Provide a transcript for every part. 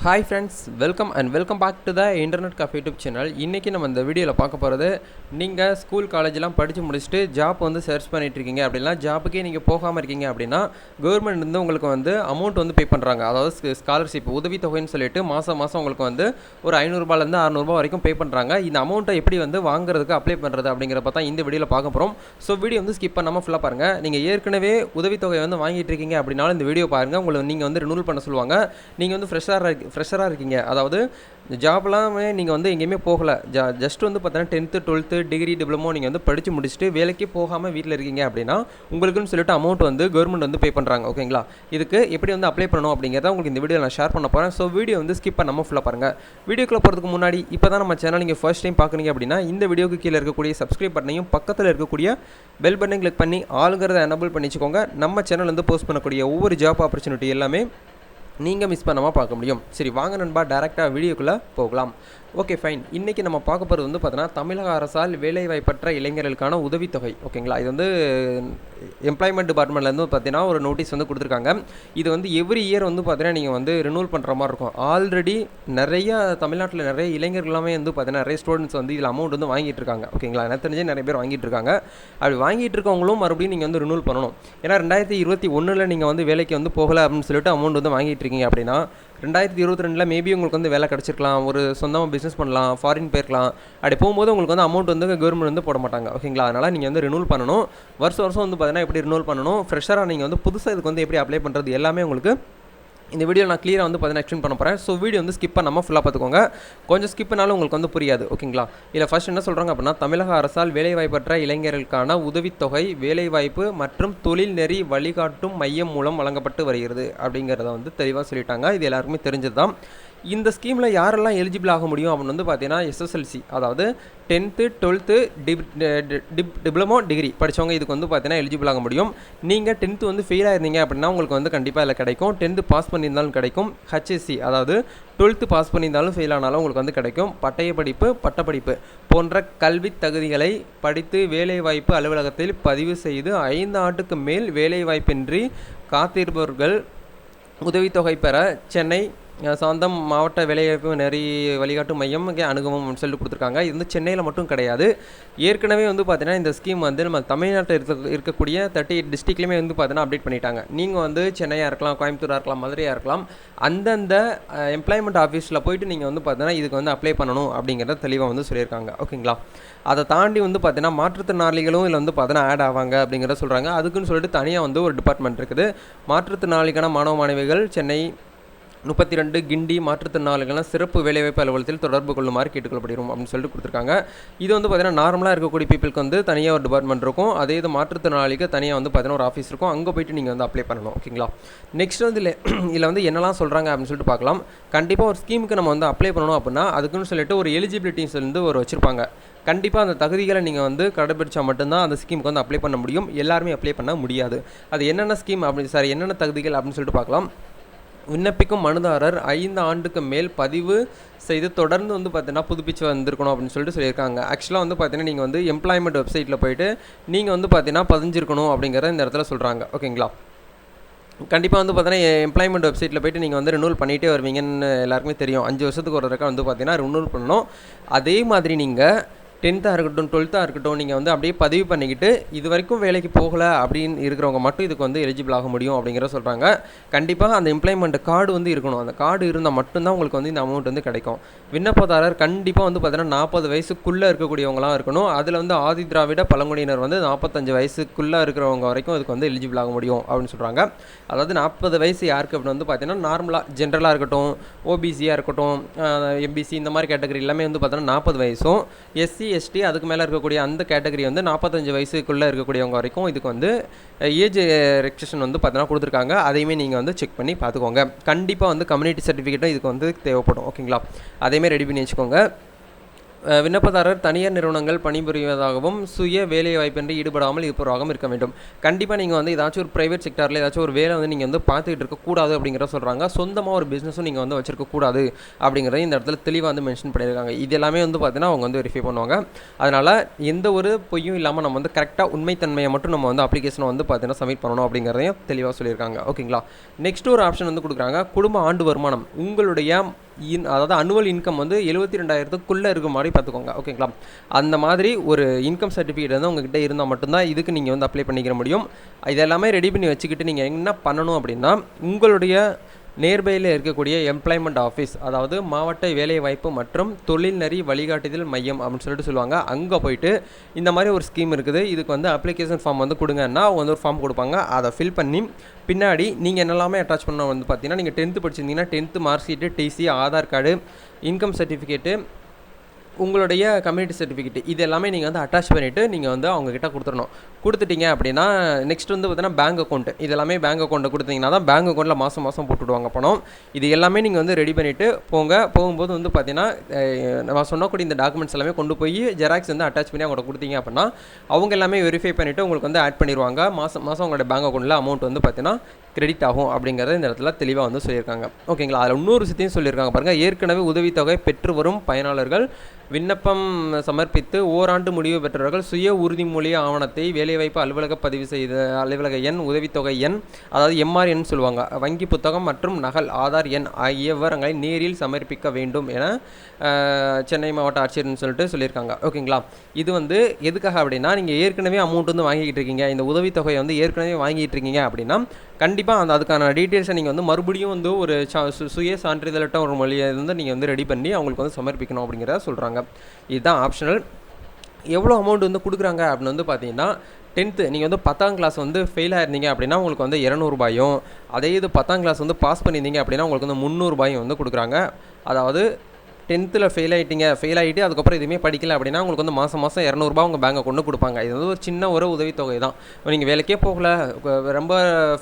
Hi friends welcome and welcome back to the internet cafe YouTube channel இன்றைக்கி நம்ம இந்த வீடியோவில் பார்க்க போகிறது நீங்கள் ஸ்கூல் காலேஜ்லாம் படித்து முடிச்சுட்டு ஜாப் வந்து சர்ச் பண்ணிகிட்ருக்கீங்க இருக்கீங்க அப்படின்னா ஜாப்புக்கே நீங்கள் போகாமல் இருக்கீங்க அப்படின்னா கவர்மெண்ட் வந்து உங்களுக்கு வந்து அமௌண்ட் வந்து பே பண்ணுறாங்க அதாவது ஸ்காலர்ஷிப் உதவித்தொகைன்னு சொல்லிட்டு மாதம் மாதம் உங்களுக்கு வந்து ஒரு ஐநூறுரூபாலேருந்து அறநூறுபா வரைக்கும் பே பண்ணுறாங்க இந்த அமௌண்ட்டை எப்படி வந்து வாங்குறதுக்கு அப்ளை பண்ணுறது அப்படிங்கிறப்ப தான் இந்த வீடியோவில் பார்க்க போகிறோம் ஸோ வீடியோ வந்து ஸ்கிப் பண்ணாமல் ஃபுல்லாக பாருங்கள் நீங்கள் ஏற்கனவே உதவித்தொகை வந்து வாங்கிட்டு இருக்கீங்க அப்படின்னாலும் இந்த வீடியோ பாருங்கள் உங்களை நீங்கள் வந்து ரினூல் பண்ண சொல்லுவாங்க. நீங்கள் வந்து ஃப்ரெஷ்ஷாக ஃப்ரெஷராக இருக்கீங்க. அதாவது ஜாப்லாமே நீங்கள் வந்து எங்கேயுமே போகலை. ஜா ஜஸ்ட் வந்து பார்த்தீங்கன்னா டென்த்து டுவெல்த்து டிகிரி டிப்ளமோ நீங்கள் வந்து படித்து முடிச்சுட்டு வேலைக்கே போகாமல் வீட்டில் இருக்கீங்க அப்படின்னா உங்களுக்குன்னு சொல்லிட்டு அமௌண்ட் வந்து கவர்மெண்ட் வந்து பே பண்ணுறாங்க ஓகேங்களா இதுக்கு எப்படி வந்து அப்ளை பண்ணணும் அப்படிங்கிறத உங்களுக்கு இந்த வீடியோ நான் ஷேர் பண்ண போகிறேன் ஸோ வீடியோ வந்து ஸ்கிப் பண்ணாமல் ஃபுல்லாக பாருங்கள் வீடியோக்குள்ளே போகிறதுக்கு முன்னாடி இப்போ தான் நம்ம சேனல் நீங்கள் ஃபர்ஸ்ட் டைம் பார்க்குறீங்க அப்படின்னா இந்த வீடியோக்கு கீழே இருக்கக்கூடிய சப்ஸ்கிரைப் பண்ணையும் பக்கத்தில் இருக்கக்கூடிய பெல் பட்டனை கிளிக் பண்ணி ஆளுங்கிறத எனபிள் பண்ணிச்சுக்கோங்க. நம்ம சேனல் வந்து போஸ்ட் பண்ணக்கூடிய ஒவ்வொரு ஜாப் ஆப்பர்ச்சுனிட்டி எல்லாமே நீங்கள் மிஸ் பண்ணாமல் பார்க்க முடியும். சரி வாங்க நண்பா டேரெக்டாக வீடியோக்குள்ளே போகலாம். ஓகே ஃபைன் இன்றைக்கி நம்ம பார்க்க போகிறது வந்து பார்த்தோன்னா தமிழக அரசால் வேலைவாய்ப்பற்ற இளைஞர்களுக்கான உதவித்தொகை. ஓகேங்களா இது வந்து எம்ப்ளாய்மெண்ட் டிபார்ட்மெண்ட்லேருந்து பார்த்தீங்கன்னா ஒரு நோட்டீஸ் வந்து கொடுத்துருக்காங்க. இது வந்து எவ்ரி இயர் வந்து பார்த்தீங்கன்னா நீங்கள் வந்து ரினூவல் பண்ணுற மாதிரி இருக்கும். ஆல்ரெடி நிறைய தமிழ்நாட்டில் நிறைய இளைஞர்களாமே வந்து பார்த்தீங்கன்னா நிறைய ஸ்டூடெண்ட்ஸ் வந்து இதில் அமௌண்ட் வந்து வாங்கிட்டு இருக்காங்க. ஓகேங்களா? எனக்கு தெரிஞ்சே நிறைய பேர் வாங்கிட்டு இருக்காங்க. அப்படி வாங்கிட்டு இருக்கவங்களும் மறுபடியும் நீங்கள் வந்து ரினூவல் பண்ணணும். ஏன்னா ரெண்டாயிரத்தி இருபத்தி ஒன்றில் நீங்கள் வந்து வேலைக்கு வந்து போகலை அப்படின்னு சொல்லிட்டு அமௌண்ட் வந்து வாங்கிட்டு இருக்கீங்க அப்படின்னா ரெண்டாயிரத்தி இருபத்தி ரெண்டில் மேபி உங்களுக்கு வந்து வேலை கிடச்சிருக்கலாம். ஒரு சொந்தமாக பிஸ்னஸ் பண்ணலாம் ஃபாரின் போயிருக்கலாம். அப்படி போகும்போது உங்களுக்கு வந்து அமௌண்ட் வந்து கவர்மெண்ட் வந்து போட மாட்டாங்க. ஓகேங்களா அதனால் நீங்கள் வந்து ரினூவல் பண்ணணும். வருஷம் வருஷம் வந்து பார்த்தீங்கன்னா எப்படி ரினூவல் பண்ணணும்? ஃப்ரெஷராக நீங்கள் வந்து புதுசாக இதுக்கு வந்து எப்படி அப்ளை பண்ணுறது எல்லாமே உங்களுக்கு இந்த வீடியோ நான் க்ளியராக வந்து பார்த்தீங்கன்னா எக்ஸ்பிளைன் பண்ண போகிறேன் ஸோ வீடியோ வந்து ஸ்கிப் பண்ணாமல் ஃபுல்லாக பார்த்துக்கோங்க. கொஞ்சம் ஸ்கிப்னாலும் உங்களுக்கு வந்து புரியாது ஓகேங்களா இதில் ஃபர்ஸ்ட் என்ன சொல்கிறாங்க அப்படின்னா தமிழக அரசால் வேலைவாய்ப்பற்ற இளைஞர்களுக்கான உதவித்தொகை வேலைவாய்ப்பு மற்றும் தொழில் நெறி வழிகாட்டும் மையம் மூலம் வழங்கப்பட்டு வருகிறது அப்படிங்கிறத வந்து தெளிவாக சொல்லிட்டாங்க. இது எல்லாருக்குமே தெரிஞ்சது தான் இந்த ஸ்கீமில் யாரெல்லாம் எலிஜிபிள் ஆக முடியும் அப்படின்னு வந்து பார்த்தீங்கன்னா எஸ்எஸ்எல்சி அதாவது tenth twelfth dip dip diploma degree படித்தவங்க இதுக்கு வந்து பார்த்தீங்கன்னா எலிஜிபிள் ஆக முடியும். நீங்கள் டென்த்து வந்து ஃபெயில் ஆயிருந்தீங்க அப்படின்னா உங்களுக்கு வந்து கண்டிப்பாக இதில் கிடைக்கும். டென்த்து பாஸ் பண்ணியிருந்தாலும் கிடைக்கும். ஹச்எஸ்சி அதாவது டுவெல்த்து பாஸ் பண்ணியிருந்தாலும் ஃபெயில் ஆனாலும் உங்களுக்கு வந்து கிடைக்கும். பட்டய படிப்பு பட்டப்படிப்பு போன்ற கல்வி தகுதிகளை படித்து வேலைவாய்ப்பு அலுவலகத்தில் பதிவு செய்து ஐந்து ஆண்டுக்கு மேல் வேலைவாய்ப்பின்றி காத்திருப்பவர்கள் உதவித்தொகை பெற சென்னை சாந்தம் மாவட்ட வேலைவாய்ப்பு நெறி வழிகாட்டு மையம் இங்கே அணுகவும் சொல்லி கொடுத்துருக்காங்க. இது வந்து சென்னையில் மட்டும் கிடையாது. ஏற்கனவே வந்து பார்த்தீங்கன்னா இந்த ஸ்கீம் வந்து நம்ம தமிழ்நாட்டில் இருக்க இருக்கக்கூடிய தேர்ட்டி எயிட் டிஸ்ட்ரிக்ட்லேயுமே வந்து பார்த்தீங்கன்னா அப்டேட் பண்ணிட்டாங்க. நீங்கள் வந்து சென்னையாக இருக்கலாம் கோயம்புத்தூராக இருக்கலாம் மதுரையாக இருக்கலாம் அந்தந்த எம்ப்ளாய்மெண்ட் ஆஃபீஸில் போயிட்டு நீங்கள் வந்து பார்த்தீங்கன்னா இதுக்கு வந்து அப்ளை பண்ணணும் அப்படிங்கிறத தெளிவாக வந்து சொல்லியிருக்காங்க. ஓகேங்களா? அதை தாண்டி வந்து பார்த்தீங்கன்னா மாற்றுத்திறனாளிகளும் இதில் வந்து பார்த்தீங்கன்னா ஆட் ஆவாங்க அப்படிங்கிறத சொல்கிறாங்க அதுக்குன்னு சொல்லிட்டு தனியாக வந்து ஒரு டிபார்ட்மெண்ட் இருக்குது. மாற்றுத்திறனாளிக்கான மாணவ மாணவிகள் சென்னை முப்பத்தி ரெண்டு கிண்டி மாற்றுத்திறனாளிகள்லாம் சிறப்பு வேலைவாய்ப்பு அலுவலகத்தில் தொடர்பு கொள்ளுமாறு கேட்டுக்கொள்ளப்படுகிறோம் அப்படின்னு சொல்லிட்டு கொடுத்துருக்காங்க. இது வந்து பார்த்திங்கன்னா நார்மலாக இருக்கக்கூடிய பீப்புளுக்கு வந்து தனியாக ஒரு டிபார்ட்மெண்ட் இருக்கும். அதே இது மாற்றுத்திறனாளிக்கு தனியாக வந்து பார்த்தீங்கன்னா ஒரு ஆஃபீஸ் இருக்கும். அங்கே போயிட்டு நீங்கள் வந்து அப்ளை பண்ணணும். ஓகேங்களா நெக்ஸ்ட் வந்து இல்லை இதில் வந்து என்னெல்லாம் சொல்கிறாங்க அப்படின்னு சொல்லிட்டு பார்க்கலாம். கண்டிப்பாக ஒரு ஸ்கீமுக்கு நம்ம வந்து அப்ளை பண்ணணும் அப்படின்னா அதுக்குன்னு சொல்லிட்டு ஒரு எலிஜிபிலிட்டிஸ் வந்து ஒரு வச்சுருப்பாங்க. கண்டிப்பாக அந்த தகுதிகளை நீங்கள் வந்து கடைபிடிச்சா மட்டும்தான் அந்த ஸ்கீமுக்கு வந்து அப்ளை பண்ண முடியும். எல்லாருமே அப்ளை பண்ண முடியாது. அது என்னென்ன ஸ்கீம் அப்படி சார் என்னென்ன தகுதிகள் அப்படின்னு சொல்லிட்டு பார்க்கலாம். விண்ணப்பிக்கும் மனுதாரர் ஐந்து ஆண்டுக்கு மேல் பதிவு செய்து தொடர்ந்து வந்து பார்த்தீங்கன்னா புதுப்பிச்சு வந்திருக்கணும் அப்படின்னு சொல்லிட்டு சொல்லியிருக்காங்க. ஆக்சுவலாக வந்து பார்த்தீங்கன்னா நீங்கள் வந்து எம்ப்ளாய்மெண்ட் வெப்சைட்டில் போயிட்டு நீங்கள் வந்து பார்த்தீங்கன்னா பதிஞ்சிருக்கணும் அப்படிங்கிறத இந்த இடத்துல சொல்கிறாங்க ஓகேங்களா கண்டிப்பாக வந்து பார்த்தீங்கன்னா எம்ப்ளாய்மெண்ட் வெப்சைட்டில் போய்ட்டு நீங்கள் வந்து ரினூவல் பண்ணிகிட்டே வருவீங்கன்னு எல்லாருக்குமே தெரியும். அஞ்சு வருஷத்துக்கு ஒரு தடவை வந்து பார்த்தீங்கன்னா ரினூவல் பண்ணணும். அதே மாதிரி நீங்கள் டென்த்தாக இருக்கட்டும் டுவெல்த்தாக இருக்கட்டும் நீங்கள் வந்து அப்படியே பதிவு பண்ணிக்கிட்டு இது வரைக்கும் வேலைக்கு போகலை அப்படின்னு இருக்கிறவங்க மட்டும் இதுக்கு வந்து எலிஜிபிள் ஆக முடியும் அப்படிங்கிற சொல்கிறாங்க கண்டிப்பாக அந்த எம்ப்ளாய்மெண்ட் கார்டு வந்து இருக்கணும். அந்த கார்டு இருந்தால் மட்டும்தான் உங்களுக்கு வந்து இந்த அமௌண்ட் வந்து கிடைக்கும். விண்ணப்பதாரர் கண்டிப்பாக வந்து பார்த்தீங்கன்னா நாற்பது வயசுக்குள்ளே இருக்கக்கூடியவங்களாம் இருக்கணும். அதில் வந்து ஆதி திராவிட பழங்குடியினர் வந்து நாற்பத்தஞ்சு வயசுக்குள்ளே இருக்கிறவங்க வரைக்கும் இதுக்கு வந்து எலிஜிபிள் ஆக முடியும் அப்படின்னு சொல்கிறாங்க அதாவது நாற்பது வயசு யாருக்கு அப்படின்னு வந்து பார்த்தீங்கன்னா நார்மலாக ஜென்ரலாக இருக்கட்டும் ஓபிசியாக இருக்கட்டும் எம்பிசி இந்த மாதிரி கேட்டகரி எல்லாமே வந்து பார்த்தீங்கன்னா நாற்பது வயசும். எஸ்சி எஸ்டி அதுக்கு மேலே இருக்கக்கூடிய அந்த கேட்டகரி வந்து நாற்பத்தஞ்சு வயசுக்குள்ளே இருக்கக்கூடியவங்க வரைக்கும் இதுக்கு வந்து ஏஜ் ரெக்ஷன் வந்து பார்த்தீங்கன்னா கொடுத்துருக்காங்க. அதையுமே நீங்கள் வந்து செக் பண்ணி பார்த்துக்கோங்க. கண்டிப்பாக வந்து கம்யூனிட்டி சர்டிஃபிகேட்டும் இதுக்கு வந்து தேவைப்படும். ஓகேங்களா அதையுமே ரெடி பண்ணி வச்சுக்கோங்க. விண்ணப்பதாரர் தனியார் நிறுவனங்கள் பணிபுரிவதாகவும் சுய வேலை வாய்ப்பின்றி ஈடுபடாமல் இருப்பவராகவும் இருக்க வேண்டும். கண்டிப்பாக நீங்கள் வந்து ஏதாச்சும் ஒரு ப்ரைவேட் செக்டாரில் ஏதாச்சும் ஒரு வேலை வந்து நீங்கள் வந்து பார்த்துக்கிட்டு இருக்கக்கூடாது அப்படிங்கிறத சொல்கிறாங்க சொந்தமாக ஒரு பிஸ்னஸும் நீங்கள் வந்து வச்சிருக்கக்கூடாது அப்படிங்கிறத இந்த இடத்துல தெளிவாக வந்து மென்ஷன் பண்ணியிருக்காங்க. இது எல்லாமே வந்து பார்த்தீங்கன்னா அவங்க வந்து வெரிஃபை பண்ணுவாங்க. அதனால் எந்த ஒரு பொய்யும் இல்லாமல் நம்ம வந்து கரெக்டாக உண்மைத்தன்மையை மட்டும் நம்ம வந்து அப்ளிகேஷனை வந்து பார்த்தீங்கன்னா சப்மிட் பண்ணணும் அப்படிங்கிறதையும் தெளிவாக சொல்லியிருக்காங்க. ஓகேங்களா நெக்ஸ்ட் ஒரு ஆப்ஷன் வந்து கொடுக்குறாங்க. குடும்ப ஆண்டு வருமானம். உங்களுடைய இன் அதாவது அனுவல் இன்கம் வந்து எழுபத்தி ரெண்டாயிரத்துக்குள்ளே இருக்க மாதிரி பார்த்துக்கோங்க. ஓகேங்களா? அந்த மாதிரி ஒரு இன்கம் சர்டிஃபிகேட் வந்து உங்ககிட்ட இருந்தால் மட்டும்தான் இதுக்கு நீங்கள் வந்து அப்ளை பண்ணிக்கிற முடியும். இதெல்லாமே ரெடி பண்ணி வச்சுக்கிட்டு நீங்கள் என்ன பண்ணணும் அப்படின்னா உங்களுடைய நேர்பையில் இருக்கக்கூடிய எம்ப்ளாய்மெண்ட் ஆஃபீஸ் அதாவது மாவட்ட வேலைவாய்ப்பு மற்றும் தொழில்நெறி வழிகாட்டுதல் மையம் அப்படின்னு சொல்லிட்டு சொல்லுவாங்க. அங்கே போயிட்டு இந்த மாதிரி ஒரு ஸ்கீம் இருக்குது. இதுக்கு வந்து அப்ளிகேஷன் ஃபார்ம் வந்து கொடுங்கன்னா அவங்க வந்து ஒரு ஃபார்ம் கொடுப்பாங்க. அதை ஃபில் பண்ணி பின்னாடி நீங்கள் என்னெல்லாமே அட்டாச் பண்ண வந்து பார்த்தீங்கன்னா நீங்கள் tenth படிச்சிருந்தீங்கன்னா tenth mark sheet TC Aadhaar card income certificate உங்களுடைய கம்யூனிட்டி சர்டிஃபிகேட் இது எல்லாமே நீங்கள் வந்து அட்டாச் பண்ணிவிட்டு நீங்கள் வந்து அவங்கக்கிட்ட கொடுத்துடணும். கொடுத்துட்டீங்க அப்படின்னா நெக்ஸ்ட் வந்து பார்த்தீங்கன்னா பேங்க் அக்கௌண்ட் இது எல்லாமே பேங்க் அக்கௌண்ட்டை கொடுத்தீங்கன்னா தான் பேங்க் அக்கௌண்ட்டில் மாதம் மாதம் போட்டுவிடுவாங்க பணம். இது எல்லாமே நீங்கள் வந்து ரெடி பண்ணிவிட்டு போங்க. போகும்போது வந்து பார்த்தீங்கன்னா நம்ம சொன்னக்கூடிய இந்த டாக்குமெண்ட்ஸ் எல்லாமே கொண்டு போய் ஜெராக்ஸ் வந்து அட்டாச் பண்ணி அவங்கள்ட்ட கொடுத்தீங்க அப்படின்னா அவங்க எல்லாமே வெரிஃபை பண்ணிவிட்டு உங்களுக்கு வந்து ஆட் பண்ணிடுவாங்க. மாதம் மாதம் உங்களோட பேங்க் அக்கௌண்ட்டில் அமௌண்ட் வந்து பார்த்தீங்கன்னா கிரெடிட் ஆகும் அப்படிங்கிறத இந்த இடத்துல தெளிவாக வந்து சொல்லியிருக்காங்க. ஓகேங்களா அதில் இன்னொரு விஷயத்தையும் சொல்லியிருக்காங்க பாருங்கள் ஏற்கனவே உதவித்தொகை பெற்று வரும் பயனாளர்கள் விண்ணப்பம் சமர்ப்பித்து ஓராண்டு முடிவு பெற்றவர்கள் சுய உறுதிமொழி ஆவணத்தை வேலைவாய்ப்பு அலுவலக பதிவு செய்த அலுவலக எண் உதவித்தொகை எண் அதாவது எம்ஆர் எண் சொல்லுவாங்க. வங்கி புத்தகம் மற்றும் நகல் ஆதார் எண் ஆகிய விவரங்களை நேரில் சமர்ப்பிக்க வேண்டும் என சென்னை மாவட்ட ஆட்சியர்னு சொல்லிட்டு சொல்லியிருக்காங்க. ஓகேங்களா? இது வந்து எதுக்காக அப்படின்னா நீங்கள் ஏற்கனவே அமௌண்ட் வந்து வாங்கிக்கிட்டு இருக்கீங்க. இந்த உதவித்தொகையை வந்து ஏற்கனவே வாங்கிட்டு இருக்கீங்க அப்படின்னா கண்டிப்பாக அந்த அதுக்கான டீட்டெயில்ஸை நீங்கள் வந்து மறுபடியும் வந்து ஒரு சா- சு- சுய சான்றிதழட்ட ஒரு மொழியை வந்து நீங்கள் வந்து ரெடி பண்ணி அவங்களுக்கு வந்து சமர்ப்பிக்கணும் அப்படிங்கிறத சொல்கிறாங்க இதுதான் ஆப்ஷனல் எவ்வளோ அமௌண்ட் வந்து கொடுக்குறாங்க அப்படின்னு வந்து பார்த்தீங்கன்னா டென்த்து நீங்கள் வந்து பத்தாம் கிளாஸ் வந்து ஃபெயில் ஆயிருந்தீங்க அப்படின்னா உங்களுக்கு வந்து இரநூறுபாயும் அதே இது பத்தாம் கிளாஸ் வந்து பாஸ் பண்ணியிருந்தீங்க அப்படின்னா உங்களுக்கு வந்து முந்நூறுபாயும் வந்து கொடுக்குறாங்க. அதாவது டென்த்தில் ஃபெயில் ஆகிட்டீங்க ஃபெயில் ஆகிட்டு அதுக்கப்புறம் எதுவுமே படிக்கல அப்படின்னா உங்களுக்கு வந்து மாதம் மாதம் இரநூறுபா உங்கள் பேங்கை கொண்டு கொடுப்பாங்க. இது வந்து ஒரு சின்ன ஒரு உதவித்தொகை தான். நீங்கள் வேலைக்கே போகல ரொம்ப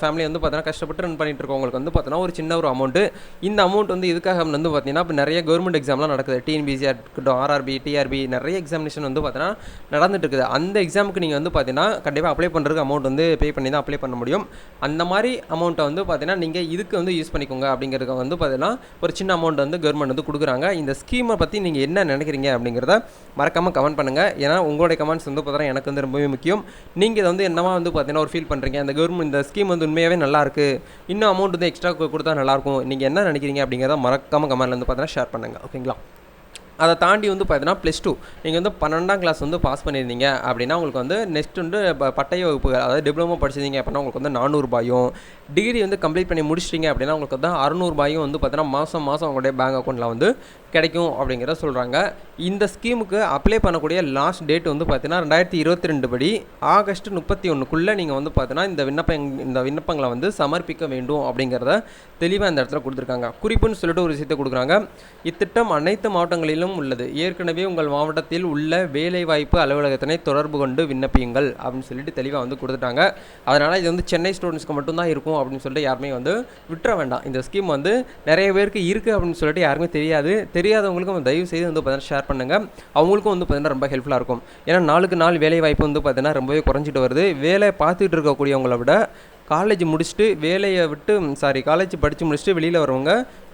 ஃபேமிலி வந்து பார்த்தீங்கன்னா கஷ்டப்பட்டு ரன் பண்ணிட்டு உங்களுக்கு வந்து பார்த்தீங்கன்னா ஒரு சின்ன ஒரு அமௌண்ட்டு இந்த அமௌண்ட் வந்து இதுக்காக வந்து பார்த்தீங்கன்னா இப்போ நிறைய கவர்மெண்ட் எக்ஸாம்லாம் நடக்குது. டிஎன்பிசியாக இருக்கட்டும் ஆர்ஆர்பி டிஆர்பி நிறைய எக்ஸாமினேஷன் வந்து பார்த்தீங்கன்னா நடந்துட்டு இருக்குது. அந்த எக்ஸாமுக்கு நீங்கள் வந்து பார்த்தீங்கன்னா கண்டிப்பாக அப்ளை பண்ணுறதுக்கு அமௌண்ட் வந்து பே பண்ணி தான் அப்ளை பண்ண முடியும். அந்த மாதிரி அமௌண்ட்டை வந்து பார்த்தீங்கன்னா நீங்கள் இதுக்கு வந்து யூஸ் பண்ணிக்கோங்க அப்படிங்கிறதுக்கு வந்து பார்த்தீங்கன்னா ஒரு சின்ன அமௌண்ட் வந்து கவர்மெண்ட் வந்து கொடுக்குறாங்க. இந்த ஸ்கீமை பற்றி நீங்கள் என்ன நினைக்கிறீங்க அப்படிங்கிறத மறக்காமல் கமெண்ட் பண்ணுங்கள் ஏன்னா உங்களுடைய கமெண்ட்ஸ் வந்து பார்த்தீங்கன்னா எனக்கு வந்து ரொம்பவே முக்கியம். நீங்கள் இதை வந்து என்னவா வந்து பார்த்தீங்கன்னா ஒரு ஃபீல் பண்ணுறீங்க இந்த கவர்மெண்ட் இந்த ஸ்கீம் வந்து உண்மையாகவே நல்லாயிருக்கு இன்னும் அமௌண்ட் வந்து எக்ஸ்ட்ரா கொடுத்தா நல்லாயிருக்கும் நீங்கள் என்ன நினைக்கிறீங்க அப்படிங்கிறத மறக்காமல் கமெண்ட்ல வந்து பார்த்தீங்கன்னா ஷேர் பண்ணுங்கள் ஓகேங்களா அதை தாண்டி வந்து பார்த்தீங்கன்னா ப்ளஸ் டூ நீங்கள் வந்து பன்னெண்டாம் கிளாஸ் வந்து பாஸ் பண்ணியிருந்தீங்க அப்படின்னா உங்களுக்கு வந்து நெக்ஸ்ட் வந்து ப- பட்டய வகுப்புகள் அதாவது டிப்ளமோ படிச்சிருந்தீங்க அப்படின்னா உங்களுக்கு வந்து நானூறுபாயும் டிகிரி வந்து கம்ப்ளீட் பண்ணி முடிச்சிட்டீங்க அப்படின்னா உங்களுக்கு வந்து அறநூறுபாயும் வந்து பார்த்தீங்கன்னா மாதம் மாதம் உங்களுடைய பேங்க் அக்கௌண்ட்டில் வந்து கிடைக்கும் அப்படிங்கிறத சொல்கிறாங்க இந்த ஸ்கீமுக்கு அப்ளை பண்ணக்கூடிய லாஸ்ட் டேட் வந்து பார்த்தீங்கன்னா ரெண்டாயிரத்தி இருபத்தி ரெண்டு படி ஆகஸ்ட் முப்பத்தி ஒன்றுக்குள்ளே நீங்கள் வந்து பார்த்தீங்கன்னா இந்த விண்ணப்பம் இந்த விண்ணப்பங்களை வந்து சமர்ப்பிக்க வேண்டும் அப்படிங்கிறத தெளிவாக இந்த இடத்துல கொடுத்துருக்காங்க. குறிப்புன்னு சொல்லிட்டு ஒரு விஷயத்தை கொடுக்குறாங்க. இத்திட்டம் அனைத்து மாவட்டங்களிலும் உள்ளது. ஏற்கனவே உங்கள் மாவட்டத்தில் உள்ள வேலைவாய்ப்பு அலுவலகத்தினை தொடர்பு கொண்டு விண்ணப்பியுங்கள் அப்படின்னு சொல்லிட்டு தெளிவாக வந்து கொடுத்துட்டாங்க. அதனால் இது வந்து சென்னை ஸ்டூடெண்ட்ஸ்க்கு மட்டும்தான் இருக்கும் அப்படின்னு சொல்லிட்டு யாருமே வந்து விட்டுற வேண்டாம். இந்த ஸ்கீம் வந்து நிறைய பேருக்கு இருக்குது அப்படின்னு சொல்லிட்டு யாருமே தெரியாது. தெரியாதவங்களுக்கும் தயவு செய்து வந்து பார்த்தீங்கன்னா ஷேர் பண்ணுங்கள் அவங்களுக்கும் வந்து பார்த்தீங்கன்னா ரொம்ப ஹெல்ப்ஃபுல்லாக இருக்கும். ஏன்னா நாளுக்கு நாள் வேலைவாய்ப்பு வந்து பார்த்தீங்கன்னா ரொம்பவே குறைஞ்சிட்டு வருது. வேலை பார்த்துட்டு இருக்கக்கூடியவங்கள விட காலேஜ் முடிச்சுட்டு வேலையை விட்டு சாரி காலேஜ் படித்து முடிச்சுட்டு வெளியில் வரவங்க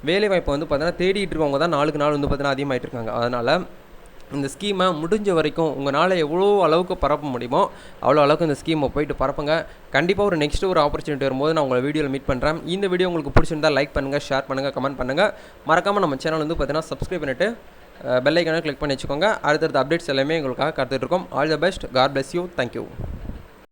வேலை வாய்ப்பை வந்து பார்த்தீங்கன்னா தேடிட்டு இருக்கவங்க தான் நாளுக்கு நாள் வந்து பார்த்தீங்கன்னா அதிகமாகிட்டு இருக்காங்க. அதனால் இந்த ஸ்கீமை முடிஞ்ச வரைக்கும் உங்களால் எவ்வளோ அளவுக்கு பரப்ப முடியுமோ அவ்வளோ அளவுக்கு இந்த ஸ்கீமை போயிட்டு பரப்புங்க. கண்டிப்பாக ஒரு நெக்ஸ்ட் ஒரு ஆப்பர்ச்சுனிட்டி வரும்போது நான் உங்களை வீடியோவில் மீட் பண்ணுறேன் இந்த வீடியோ உங்களுக்கு பிடிச்சிருந்தா லைக் பண்ணுங்கள் ஷேர் பண்ணுங்கள் கமெண்ட் பண்ணுங்கள் மறக்காமல் நம்ம சேனல் வந்து பார்த்தீங்கன்னா சப்ஸ்கிரைப் பண்ணிவிட்டு பெல்லைக்கான கிளிக் பண்ணி வச்சுக்கோங்க. அடுத்தடுத்த அப்டேட்ஸ் எல்லாமே உங்களுக்காக கற்றுட்ருக்கோம் all the best God bless you thank you